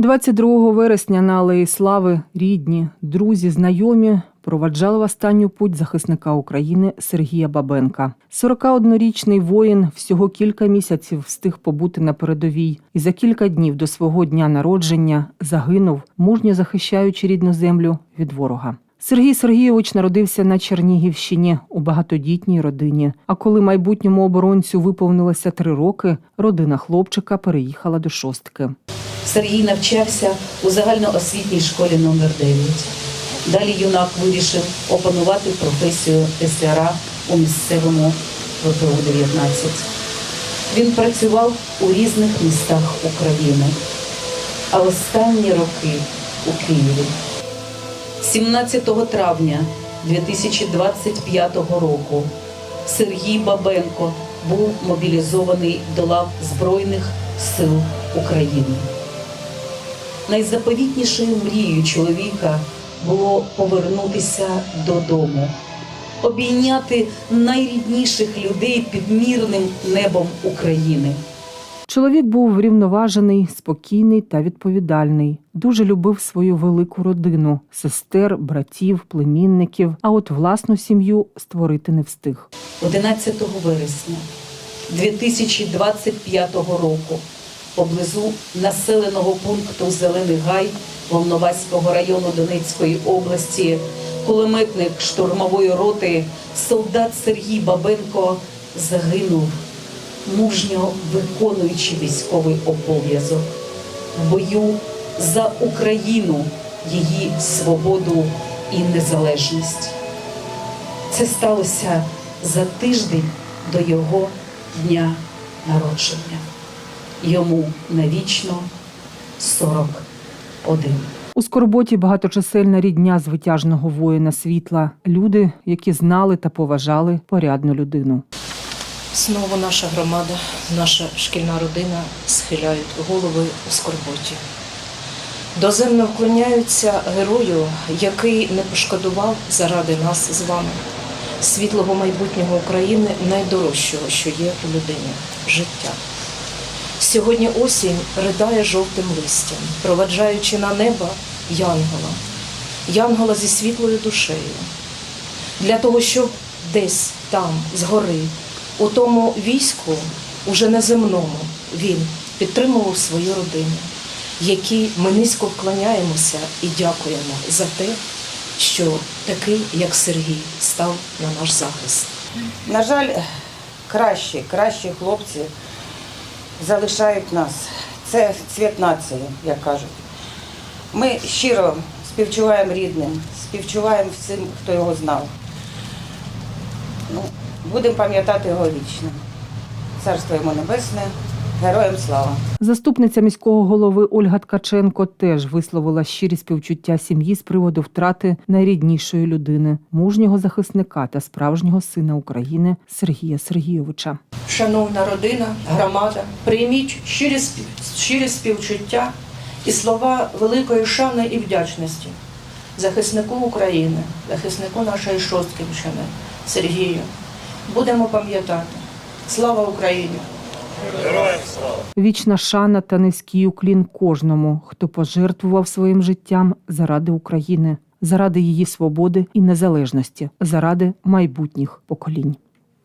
22 вересня на Алеї Слави рідні, друзі, знайомі проваджали в останню путь захисника України Сергія Бабенка. 41-річний воїн всього кілька місяців встиг побути на передовій і за кілька днів до свого дня народження загинув, мужньо захищаючи рідну землю від ворога. Сергій Сергійович народився на Чернігівщині у багатодітній родині. А коли майбутньому оборонцю виповнилося три роки, родина хлопчика переїхала до шостки. Сергій навчався у загальноосвітній школі номер 9 Далі юнак вирішив опанувати професію тесляра у місцевому ВПУ-19. Він працював у різних містах України, а останні роки у Києві. 17 травня 2025 року Сергій Бабенко був мобілізований до лав Збройних сил України. Найзаповітнішою мрією чоловіка було повернутися додому, обійняти найрідніших людей під мирним небом України. Чоловік був врівноважений, спокійний та відповідальний. Дуже любив свою велику родину сестер, братів, племінників. А от власну сім'ю створити не встиг. 11 вересня 2025 року поблизу населеного пункту Зелений Гай Волноваського району Донецької області кулеметник штурмової роти солдат Сергій Бабенко загинув, мужньо виконуючи військовий обов'язок в бою за Україну, її свободу і незалежність. Це сталося за тиждень до його дня народження. Йому навічно 41. У скорботі багаточисельна рідня звитяжного воїна світла, люди, які знали та поважали порядну людину. Знову наша громада, наша шкільна родина схиляють голови у скорботі. Доземно вклоняються герою, який не пошкодував заради нас з вами, світлого майбутнього України, найдорожчого, що є у людині життя. Сьогодні осінь ридає жовтим листям, проваджаючи на небо янгола, янгола зі світлою душею, для того, щоб десь там, згори, у тому війську, уже неземному, він підтримував свою родину, якій ми низько вклоняємося і дякуємо за те, що такий, як Сергій, став на наш захист. На жаль, кращі, кращі хлопці залишають нас. Це цвіт нації, як кажуть. Ми щиро співчуваємо рідним, співчуваємо всім, хто його знав. Ну, будемо пам'ятати його вічно. Царство йому небесне, героям слава! Заступниця міського голови Ольга Ткаченко теж висловила щирі співчуття сім'ї з приводу втрати найріднішої людини, мужнього захисника та справжнього сина України Сергія Сергійовича. Шановна родина, громада, прийміть щирі, щирі співчуття і слова великої шани і вдячності захиснику України, захиснику нашої Шостківщини, Сергію. Будемо пам'ятати. Слава Україні! Вічна шана та низький уклін кожному, хто пожертвував своїм життям заради України, заради її свободи і незалежності, заради майбутніх поколінь.